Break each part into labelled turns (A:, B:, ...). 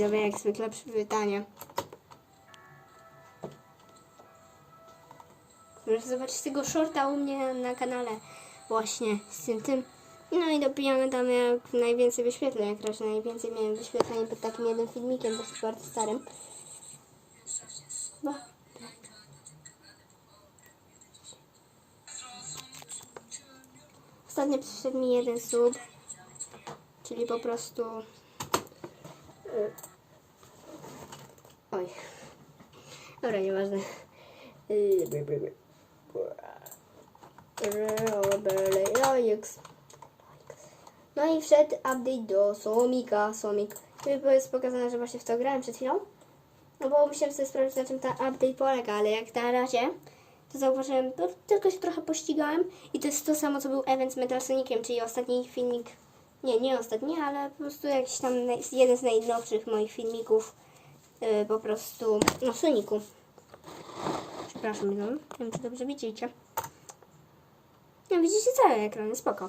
A: widzowie, jak zwykle przywitanie. Możesz zobaczyć tego shorta u mnie na kanale właśnie z tym tym. No i dobijamy tam jak najwięcej wyświetleń, jak raczej najwięcej miałem wyświetleń pod takim jednym filmikiem, dosyć bardzo starym. Ba. Ostatnio przyszedł mi jeden sub, czyli po prostu... Oj. Dobra, nieważne. Y. No i wszedł update do Somika. Somik. Tu jest pokazane, że właśnie w to grałem przed chwilą. No bo musiałem sobie sprawdzić, na czym ta update polega, ale jak na razie, to zauważyłem, no, tylko się trochę pościgałem i to jest to samo, co był event z Metal Soniciem, czyli ostatni filmik, nie, nie ostatni, ale po prostu jakiś tam jeden z najnowszych moich filmików, yy, po prostu, no Soniku. Przepraszam, no, nie wiem, czy dobrze widzicie. No, widzicie cały ekran, spoko.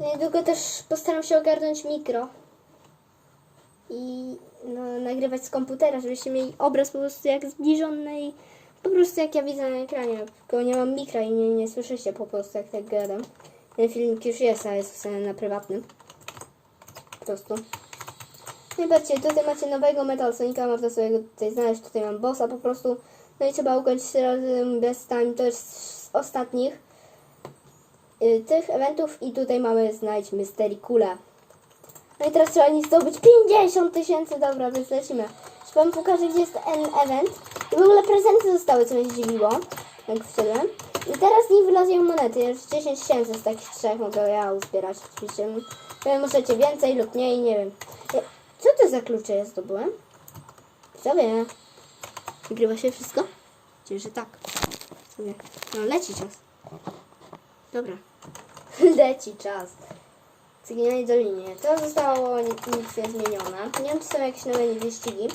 A: Niedługo też postaram się ogarnąć mikro i no, nagrywać z komputera, żebyście mieli obraz po prostu jak zbliżony i po prostu jak ja widzę na ekranie. Tylko nie mam mikra i nie, nie słyszycie po prostu jak tak gadam. Ten filmik już jest, ale jest na prywatnym. Po prostu. I patrzcie, tutaj macie nowego Metal Sonica, można sobie tutaj znaleźć, tutaj mam bossa po prostu. No i trzeba ukończyć razem bez time, to jest z ostatnich y, tych eventów i tutaj mamy znajdź Mystery Kula. No i teraz trzeba nie zdobyć 50 tysięcy, dobra, więc lecimy. Już wam pokażę, gdzie jest ten event. I w ogóle prezenty zostały, co mnie zdziwiło, jak wszedłem. I teraz nich wylazują monety, już 10 tysięcy z takich trzech mogę ja uzbierać. Oczywiście możecie więcej lub mniej, nie wiem. Co to za klucze ja zdobyłem? Co wie? Wygrywa się wszystko? Myślę, że tak. Sobie. No, leci czas. Dobra. leci czas. Sygnalnej Dolinie. To zostało nic, nie zmienione. Nie wiem, czy są jakieś nowe wyścigi.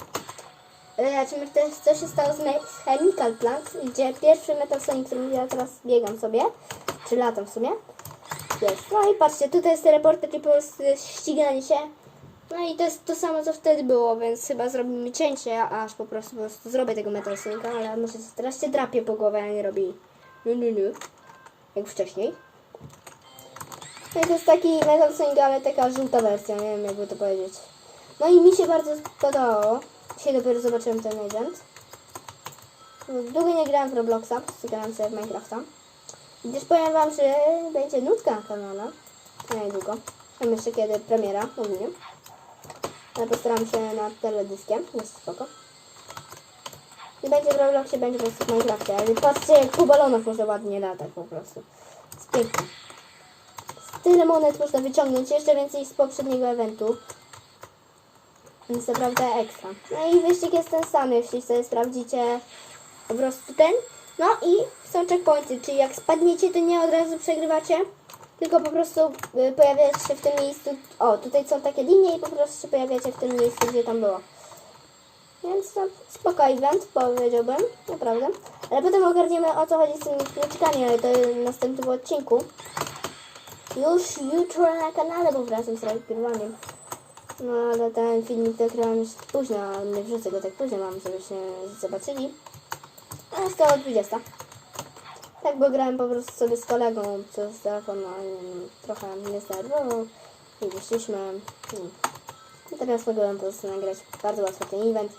A: E, czy też co się stało z, z Chemical Plant, gdzie pierwszy Metal Sonic, którym ja teraz biegam sobie, czy latam sobie, jest. No i patrzcie, tutaj jest reporter, jest ściganie się. No i to jest to samo, co wtedy było, więc chyba zrobimy cięcie, aż po prostu, po prostu zrobię tego Metal Sonica, ale może teraz się drapię po głowę, a nie robi nu, nu, nu, jak wcześniej. No i to jest taki Metal Sonic, ale taka żółta wersja, nie wiem jakby to powiedzieć. No i mi się bardzo podobało. Dzisiaj dopiero zobaczyłem ten agent. Długo nie grałem w Robloxa, grałem sobie w Minecrafta. Gdyż powiem wam, że będzie nutka na kanale. Nie niedługo. Wiem jeszcze kiedy premiera, mówię. Ale postaram się nad teledyskiem, jest spoko. I będzie w Robloxie, będzie po prostu w Minecrafcie. Ale patrzcie, jak po balonach można ładnie latać po prostu. Jest pięknie. Tyle monet można wyciągnąć, jeszcze więcej z poprzedniego eventu. Więc naprawdę ekstra. No i wyścig jest ten sam, jeśli sobie sprawdzicie po prostu ten. No i są checkpointy, czyli jak spadniecie, to nie od razu przegrywacie, tylko po prostu y, pojawiacie się w tym miejscu. O, tutaj są takie linie i po prostu się pojawiacie w tym miejscu, gdzie tam było. Więc no, spoko event, powiedziałbym, naprawdę. Ale potem ogarniemy o co chodzi z tymi kluczkami, ale to w następnym odcinku. Już jutro na kanale, bo wracam z nagrywaniem. No ale ten filmik nagrałem już późno, nie wrzucę go tak późno, mam, żebyście zobaczyli. A jest to 20. Tak, bo grałem po prostu sobie z kolegą przez telefon, no trochę mnie zdenerwował i wyszliśmy. I teraz mogłem po prostu nagrać bardzo łatwo ten event.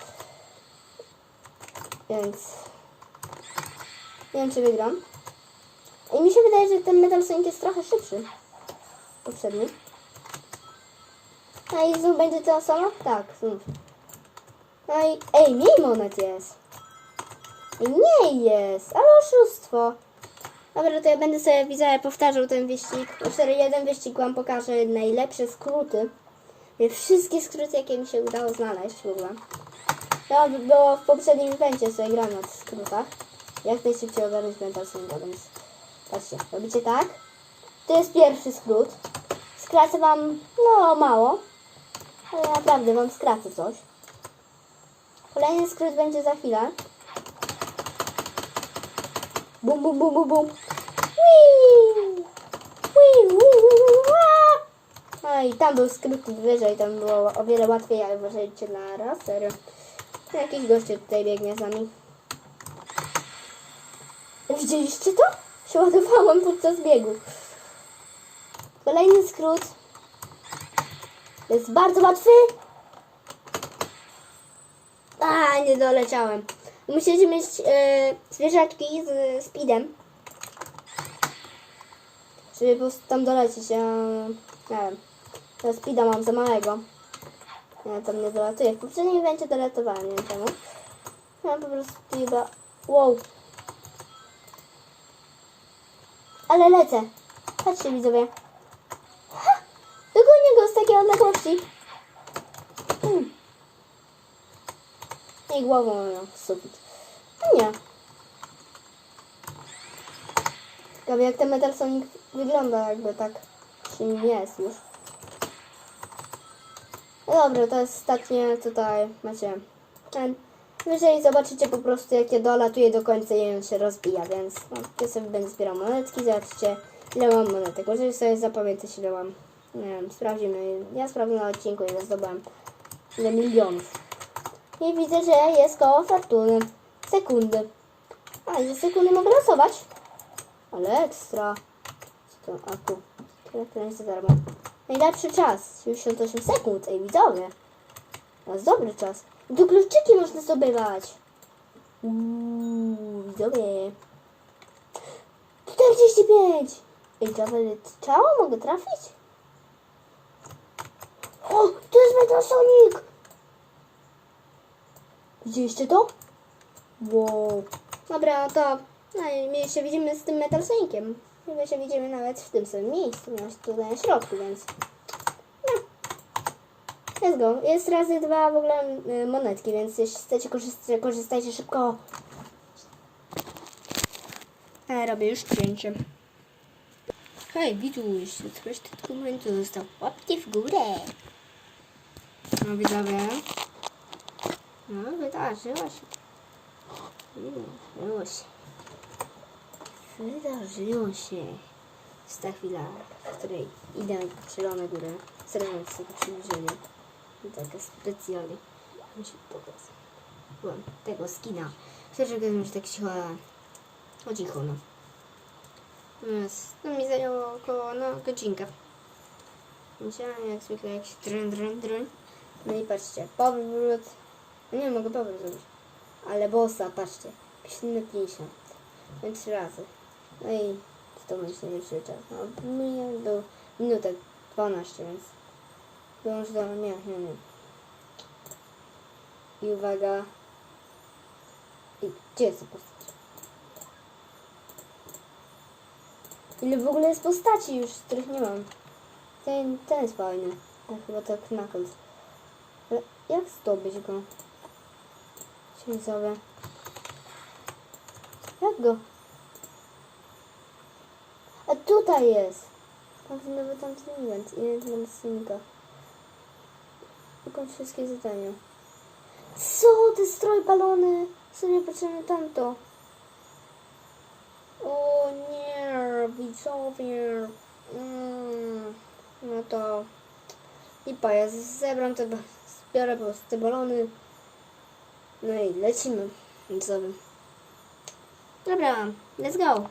A: Więc nie wiem czy wygram. I mi się wydaje, że ten Metal Sonic jest trochę szybszy. Poprzedni. A i znów będzie to samo? Tak, znów. No i... Ej, mniej monet jest. Nie jest, ale oszustwo. Dobra, to ja będę sobie widzowie powtarzał ten wyścig. Już sobie jeden wyścig wam pokażę najlepsze skróty. I Wszystkie skróty, jakie mi się udało znaleźć w ogóle. To by było w poprzednim evencie sobie gram na skrótach. Jak najszybciej ogarnąć Mental Sonica, więc patrzcie, robicie tak. To jest pierwszy skrót. Skracę wam, no mało, ale naprawdę wam skracę coś. Kolejny skrót będzie za chwilę. Bum, bum, bum, bum, bum. No i tam był skrót wyżej, tam było o wiele łatwiej, ale uważajcie na raz. Jakiś gościu tutaj biegnie z nami. Widzieliście to? Się ładowałam podczas biegu. Kolejny skrót. Jest bardzo łatwy. A, nie doleciałem. Musicie mieć e, zwierzaczki z speedem. Żeby po prostu tam dolecieć. Ja, nie wiem. Ja speeda mam za małego. Ja tam nie dolatuję. W poprzednim evencie dolatowałem, nie wiem czemu. Ja po prostu speeda. Wow. Ale lecę. Patrzcie widzowie. Ha! Dogonię go z takiej odległości. I głową w sufit. No nie. Ciekawe jak ten Metal Sonic wygląda jakby tak się nim jest już. No dobra, to jest ostatnie tutaj macie ten. Jeżeli zobaczycie po prostu jak ja dolatuję do końca i on się rozbija, więc no, ja sobie będę zbierał monetki, zobaczcie ile mam monetek. Możecie sobie zapamiętać ile mam. Nie wiem, sprawdzimy. Ja sprawdzę na odcinku ile zdobyłem. Ile milionów. I widzę, że jest koło fortuny. Sekundy. A, za sekundy mogę losować. Ale ekstra. Co to? A tu. Tyle, tyle za darmo. Najlepszy czas. 78 sekund. Ej, widzowie. To jest dobry czas. I tu kluczyki można zdobywać. Uuu, widzowie. 45. Ej, nawet ciało mogę trafić? O, to jest Metal! Widzieliście to? Wow. Dobra, to no, my się widzimy z tym Metal Soniciem. My się widzimy nawet w tym samym miejscu, no, tutaj na środku, więc... No. Let's go. Jest razy dwa w ogóle y, monetki, więc jeśli chcecie korzystać, korzystajcie szybko. E, robię już cięcie. Hej, widzu, jeśli do tego momentu został łapki w górę. No widzowie. No, wydarzyło się. Wydarzyło się. Wydarzyło się. Jest ta chwila, w której idę na zielone górę. Serdecznie sobie przybliżenie. Taka specjalnie. Mi się pokazać. Tego skina. Chcę, żeby się tak cicho. O cicho, no. Yes. No mi zajęło około, no, godzinkę. Musiałam jak zwykle jakiś drun, drun, drun. No i patrzcie, powrót. No nie mogę powrót zrobić. Ale bossa, patrzcie. 50. No trzy razy. No i to będzie najlepszy czas. No, milion był minutę 12, więc już do nie, nie, nie. I uwaga. I gdzie jest ta postać? Ile w ogóle jest postaci już, których nie mam. Ten, ten jest fajny. A chyba to Knuckles. Ale jak zdobyć go? Ciężowe. Jak go? A tutaj jest! Tam nowy tamten event. Event na następnika. Wykończ wszystkie zadania. Co? Te stroj balony! Sobie potrzebne tamto. O nie, widzowie. Mm, no to lipa, ja zebram te, zbiorę po prostu te balony. No i lecimy, widzowie. Dobra, let's go.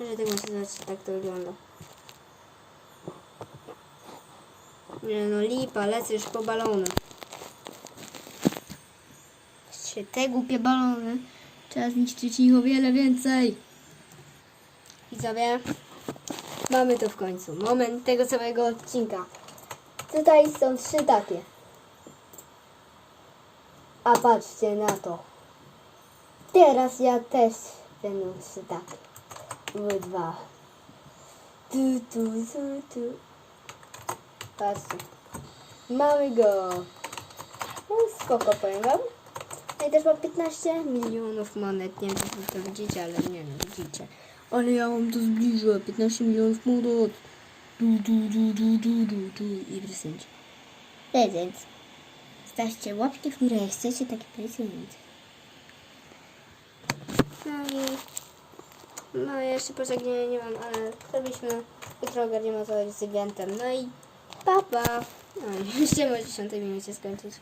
A: Może tego się zobaczyć, tak to wygląda. Nie no, lipa, lecę już po balony. Patrzcie, te głupie balony. Trzeba zniszczyć ich o wiele więcej. Widzowie, mamy to w końcu. Moment tego całego odcinka. Tutaj są trzy takie. A patrzcie na to. Teraz ja też będę takie. Były dwa. Tu, tu, tu, tu. Patrzcie. Mamy go. No, spoko, powiem wam. No też mam 15 milionów monet. Nie wiem, czy to widzicie, ale nie wiem, widzicie. Ale ja wam to zbliżę. 15 milionów monet. Du, du, du, du, du, du, du. I prezent. Prezent. Stawcie łapki w górę, jak chcecie taki prezent. No i No jeszcze pożegnania nie mam, ale zrobiliśmy jutro ogarniemy o co chodzi z eventem. No i papa. Pa. No jeszcze o 10 minucie skończyć.